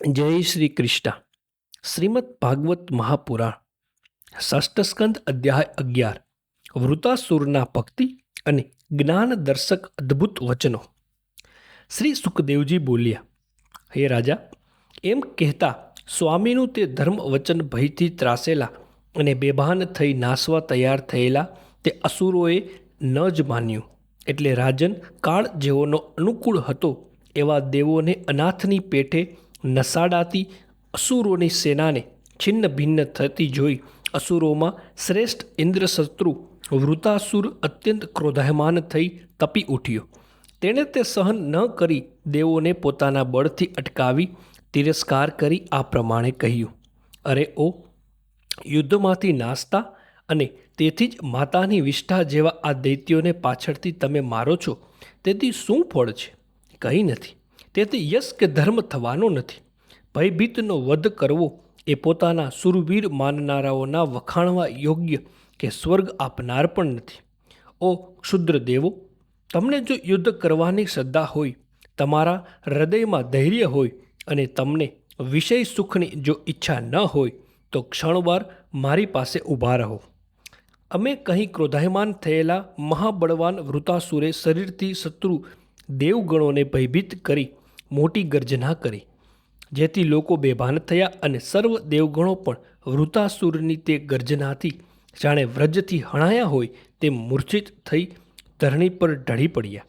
જય શ્રી કૃષ્ણ. શ્રીમદ ભાગવત મહાપુરાણ ષષ્ઠસ્કંદ અધ્યાય અગિયાર, વૃતાસુરના ભક્તિ અને જ્ઞાન દર્શક અદ્ભુત વચનો. શ્રી સુખદેવજી બોલ્યા, હે રાજા, એમ કહેતા સ્વામીનું તે ધર્મ વચન ભયથી ત્રાસેલા અને બેભાન થઈ નાસવા તૈયાર થયેલા તે અસુરોએ ન જ માન્યું. એટલે રાજન કાળ જેઓનો અનુકૂળ હતો એવા દેવોને અનાથની પેઠે નસાડાતી અસુરોની સેનાને છિન્ન ભિન્ન થતી જોઈ અસુરોમાં શ્રેષ્ઠ ઇન્દ્રશત્રુ વૃતાસુર અત્યંત ક્રોધાયમાન થઈ તપી ઉઠ્યો. તેણે તે સહન ન કરી દેવોને પોતાના બળથી અટકાવી તિરસ્કાર કરી આ પ્રમાણે કહ્યું, અરે ઓ, યુદ્ધમાંથી નાસતા અને તેથી જ માતાની વિષ્ઠા જેવા આ દૈત્યોને પાછળથી તમે મારો છો, તેથી શું ફળ છે? કંઈ નથી. તેથી યશ કે ધર્મ થવાનો નથી. ભયભીતનો વધ કરવો એ પોતાના સુરવીર માનનારાઓના વખાણવા યોગ્ય કે સ્વર્ગ આપનાર પણ નથી. ઓ ક્ષુદ્ર દેવો, તમને જો યુદ્ધ કરવાની શ્રદ્ધા હોય, તમારા હૃદયમાં ધૈર્ય હોય અને તમને વિષય સુખની જો ઈચ્છા ન હોય, તો ક્ષણવાર મારી પાસે ઊભા રહો. અમે કહી ક્રોધાયમાન થયેલા મહાબળવાન વૃતાસુરે શરીરથી શત્રુ દેવગણોને ભયભીત કરી મોટી ગર્જના કરી, જેથી લોકો બેભાન થયા અને સર્વ દેવગણો પણ વૃતાસુરની તે ગર્જનાથી જાણે વ્રજથી હણાયા હોય તેમ મૂર્છિત થઈ ધરણી પર ઢળી પડ્યા.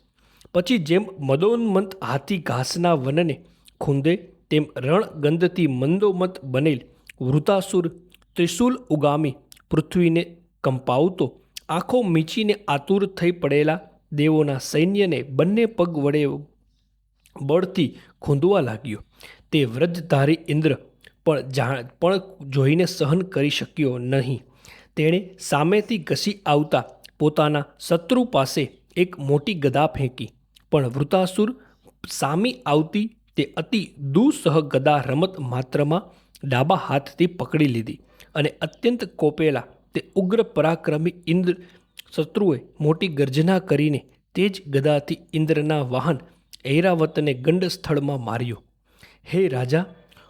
પછી જેમ મદોન્મંત હાથી ઘાસના વનને ખૂંદે, તેમ રણગંધથી મંદોમત બનેલ વૃતાસુર ત્રિશુલ ઉગામી પૃથ્વીને કંપાવતો, આંખો મીચીને આતુર થઈ પડેલા દેવોના સૈન્યને બંને પગ વડે બળથી ખૂંદવા લાગ્યો. તે વ્રજધારી ઇન્દ્ર પણ જા પણ જોઈને સહન કરી શક્યો નહીં. તેણે સામેથી ઘસી આવતા પોતાના શત્રુ પાસે એક મોટી ગદા ફેંકી. પણ વૃતાસુર સામી આવતી તે અતિ દુઃસહ ગદા રમત માત્રમાં ડાબા હાથથી પકડી લીધી અને અત્યંત કોપેલા તે ઉગ્ર પરાક્રમી ઇન્દ્ર શત્રુએ મોટી ગર્જના કરીને તે જ ગદાથી ઇન્દ્રના વાહન ઐરાવતને ગંડ સ્થળમાં માર્યો. હે રાજા,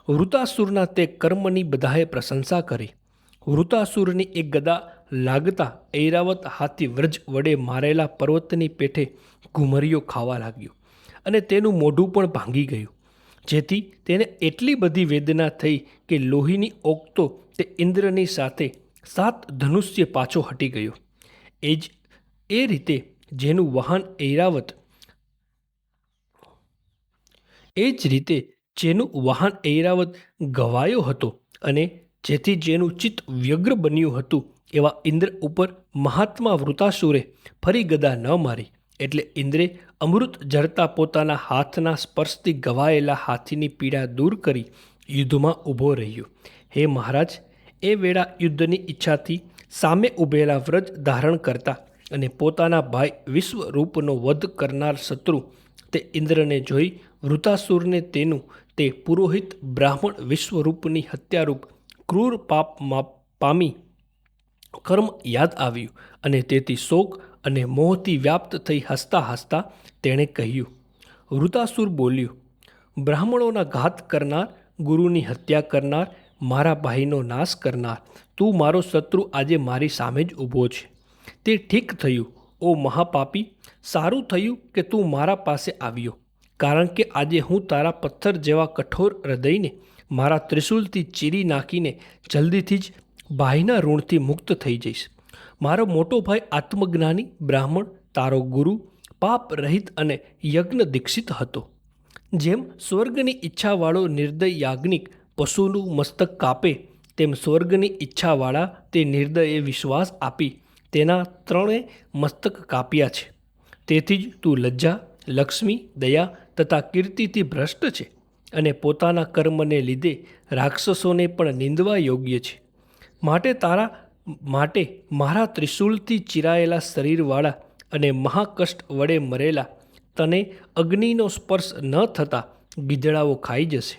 વૃતાસુરના તે કર્મની બધાએ પ્રશંસા કરી. વૃતાસુરની એક ગદા લાગતા ઐરાવત હાથી વ્રજ વડે મારેલા પર્વતની પેઠે ઘુમરીઓ ખાવા લાગ્યો અને તેનું મોઢું પણ ભાંગી ગયું. જેથી તેને એટલી બધી વેદના થઈ કે લોહીની ઓગતો તે ઇન્દ્રની સાથે સાત ધનુષ્ય પાછો હટી ગયો. એ જ એ રીતે જેનું વાહન ઐરાવત એ જ રીતે જેનું વાહન ઐરાવત ગવાયો હતો અને જેથી જેનું ચિત્ત વ્યગ્ર બન્યું હતું, એવા ઇન્દ્ર ઉપર મહાત્મા વૃતાસુરે ફરી ગદા ન મારી. એટલે ઇન્દ્રે અમૃત જરતા પોતાના હાથના સ્પર્શથી ગવાયેલા હાથીની પીડા દૂર કરી યુદ્ધમાં ઊભો રહ્યો. હે મહારાજ, એ વેળા યુદ્ધની ઈચ્છાથી સામે ઊભેલા વ્રજ ધારણ કરતા અને પોતાના ભાઈ વિશ્વરૂપનો વધ કરનાર શત્રુ તે ઇન્દ્રને જોઈ વૃતાસુરને તેનું તે પુરોહિત બ્રાહ્મણ વિશ્વરૂપની હત્યારૂપ ક્રૂર પાપમાં પામી કર્મ યાદ આવ્યું અને તેથી શોક અને મોહથી વ્યાપ્ત થઈ હસતા હસતા તેણે કહ્યું વૃતાસુર બોલ્યું, બ્રાહ્મણોના ઘાત કરનાર, ગુરુની હત્યા કરનાર, મારા ભાઈનો નાશ કરનાર, તું મારો શત્રુ આજે મારી સામે જ ઊભો છે. તે ઠીક થયું, ઓ મહાપાપી, સારું થયું કે તું મારા પાસે આવ્યો. કારણ કે આજે હું તારા પથ્થર જેવા કઠોર હૃદયને, મારા ત્રિશુલથી ચીરી નાખીને જલ્દીથી જ ભાઈના ઋણથી મુક્ત થઈ જઈશ. મારો મોટો ભાઈ આત્મજ્ઞાની બ્રાહ્મણ, તારો ગુરુ, પાપ રહિત અને યજ્ઞ દીક્ષિત હતો. જેમ સ્વર્ગની ઈચ્છાવાળો નિર્દય યાજ્ઞિક પશુનું મસ્તક કાપે, તેમ સ્વર્ગની ઈચ્છાવાળા તે નિર્દયે વિશ્વાસ આપી તેના ત્રણે મસ્તક કાપ્યા છે. તેથી જ તું લજ્જા લક્ષ્મી, દયા તથા કીર્તિથી ભ્રષ્ટ છે અને પોતાના કર્મને લીધે રાક્ષસોને પણ નિંદવા યોગ્ય છે. માટે તારા, માટે મારા ત્રિશૂળથી ચિરાયેલા શરીરવાળા અને મહાકષ્ટ વડે મરેલા તને અગ્નિનો સ્પર્શ ન થતાં ગીધડાઓ ખાઈ જશે.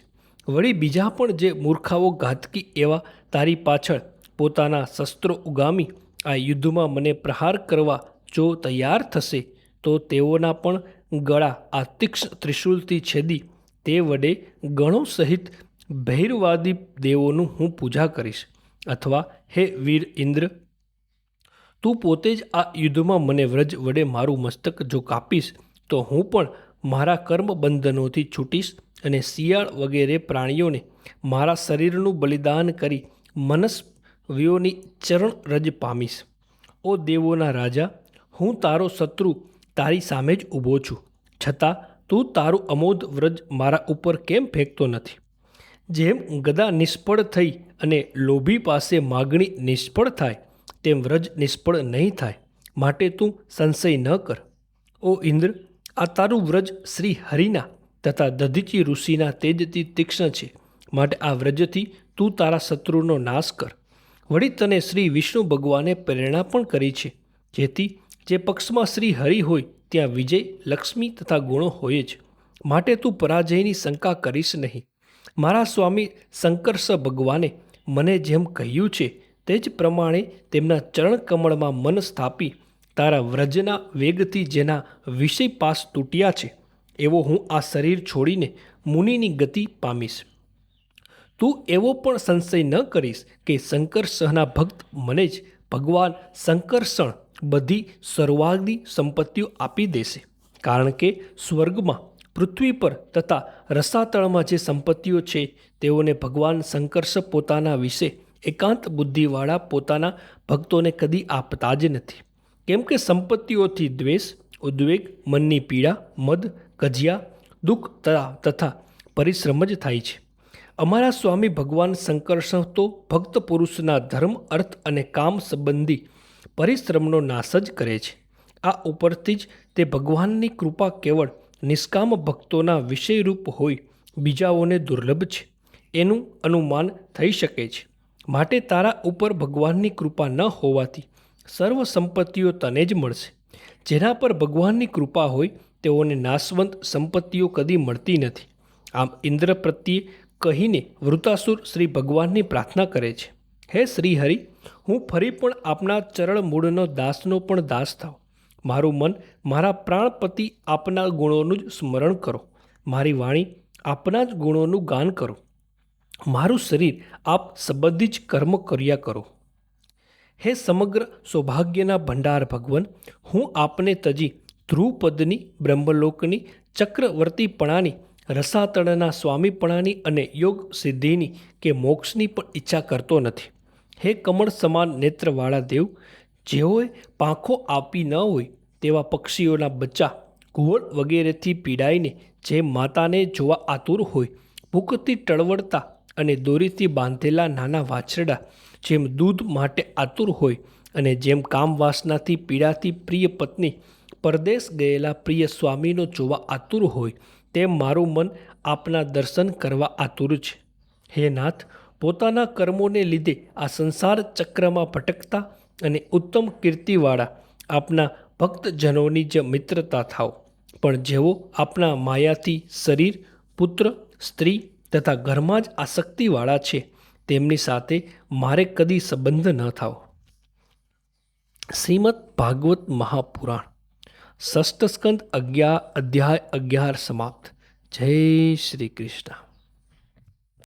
વળી બીજા પણ જે મૂર્ખાઓ ઘાતકી એવા તારી પાછળ પોતાના શસ્ત્રો ઉગામી આ યુદ્ધમાં મને પ્રહાર કરવા જો તૈયાર થશે, તો તેઓના પણ ગળા આ તીક્ષ્ણ ત્રિશુલથી છેદી તે વડે ગણો સહિત ભૈરવાદી દેવોનું હું પૂજા કરીશ. અથવા, હે વીર ઇન્દ્ર, તું પોતે જ આ યુદ્ધમાં મને વ્રજ વડે મારું મસ્તક જો કાપીશ, તો હું પણ મારા કર્મ બંધનોથી છૂટીશ અને શિયાળ વગેરે પ્રાણીઓને મારા શરીરનું બલિદાન કરી મનસ્વીઓની ચરણ રજ પામીશ. ઓ દેવોના રાજા, હું તારો શત્રુ તારી સામે જ ઊભો છું. છતાં, તું તારું અમોધ વ્રજ મારા ઉપર કેમ ફેંકતો નથી? જેમ ગદા નિષ્ફળ થઈ અને લોભી પાસે માગણી નિષ્ફળ થાય, તેમ વ્રજ નિષ્ફળ નહીં થાય. માટે તું સંશય ન કર. ઓ ઇન્દ્ર, આ તારું વ્રજ શ્રી હરિના તથા દધીચી ઋષિના તેજથી તીક્ષ્ણ છે. માટે આ વ્રજથી તું તારા શત્રુનો નાશ કર. વળી તને શ્રી વિષ્ણુ ભગવાને પ્રેરણા પણ કરી છે. જેથી જે પક્ષમાં શ્રી હરિ હોય, ત્યાં વિજય, લક્ષ્મી તથા ગુણો હોય જ. માટે તું પરાજયની શંકા કરીશ નહીં. મારા સ્વામી શંકરસ ભગવાને મને જેમ કહ્યું છે, તે જ પ્રમાણે તેમના ચરણ કમળમાં મન સ્થાપી, તારા વ્રજના વેગથી જેના વિષય પાસ તૂટ્યા છે, એવો હું આ શરીર છોડીને મુનિની ગતિ પામીશ. તું એવો પણ સંશય ન કરીશ કે શંકર સહના ભક્ત મને જ ભગવાન સંકર્ષણ બધી સર્વાગી સંપત્તિઓ આપી દેશે. કારણ કે સ્વર્ગમાં પૃથ્વી પર તથા રસાતળમાં જે સંપત્તિઓ છે, તેઓને ભગવાન સંકર્ષ પોતાના વિશે એકાંત બુદ્ધિવાળા પોતાના ભક્તોને કદી આપતા જ નથી. કેમ કે સંપત્તિઓથી દ્વેષ, ઉદ્વેગ, મનની પીડા, મદ કજિયા દુઃખ તથા પરિશ્રમ જ થાય છે. અમારા સ્વામી ભગવાન શંકરષ તો ભક્ત પુરુષના ધર્મ, અર્થ અને કામ સંબંધી પરિશ્રમનો નાશ જ કરે છે. આ ઉપરથી જ તે ભગવાનની કૃપા કેવળ નિષ્કામ ભક્તોના વિષયરૂપ હોય, બીજાઓને દુર્લભ છે. એનું અનુમાન થઈ શકે છે. માટે તારા ઉપર ભગવાનની કૃપા ન હોવાથી સર્વ સંપત્તિઓ તને જ મળશે. જેના પર ભગવાનની કૃપા હોય, તેઓને નાશવંત સંપત્તિઓ કદી મળતી નથી. આમ ઇન્દ્ર પ્રત્યે કહીને વૃતાસુર શ્રી ભગવાનની પ્રાર્થના કરે છે. હે શ્રી હરિ હું ફરી પણ આપના ચરણ મૂળનો દાસનો પણ દાસ થાવ મારું મન મારા પ્રાણપતિ આપના ગુણોનું જ સ્મરણ કરો. મારી વાણી આપના જ ગુણોનું ગાન કરો. મારું શરીર આપ સંબંધી જ કર્મ કર્યા કરો. હે સમગ્ર સૌભાગ્યના ભંડાર ભગવન, હું આપને તજી ધ્રુવપદની બ્રહ્મલોકની ચક્રવર્તીપણાની રસાતળના સ્વામીપણાની અને યોગ સિદ્ધિની કે મોક્ષની પણ ઈચ્છા કરતો નથી. હે કમળ સમાન નેત્રવાળા દેવ, જેઓએ પાંખો આપી ન હોય તેવા પક્ષીઓના બચ્ચા, ઘુવડ વગેરેથી પીડાઈને જે માતાને જોવા આતુર હોય, ભૂખથી ટળવળતા અને દોરીથી બાંધેલા નાના વાછરડા, જેમ દૂધ માટે આતુર હોય અને જેમ કામ વાસનાથી પીડાથી પ્રિય પત્ની, પરદેશ ગયેલા પ્રિય સ્વામીનો જોવા આતુર હોય તેમ મારું મન આપના દર્શન કરવા આતુર છે. હે નાથ, પોતાના કર્મોને લીધે આ સંસાર ચક્રમાં ભટકતા અને ઉત્તમ કીર્તિવાળા આપના ભક્તજનોની જ મિત્રતા થાવ પણ જેઓ આપના માયાથી શરીર, પુત્ર, સ્ત્રી તથા ઘરમાં જ આસક્તિવાળા છે, તેમની સાથે મારે કદી સંબંધ ન થાવ શ્રીમદ ભાગવત મહાપુરાણ ષષ્ઠ સ્કંદ અગિયાર અધ્યાય અગિયાર સમાપ્ત જય શ્રી કૃષ્ણ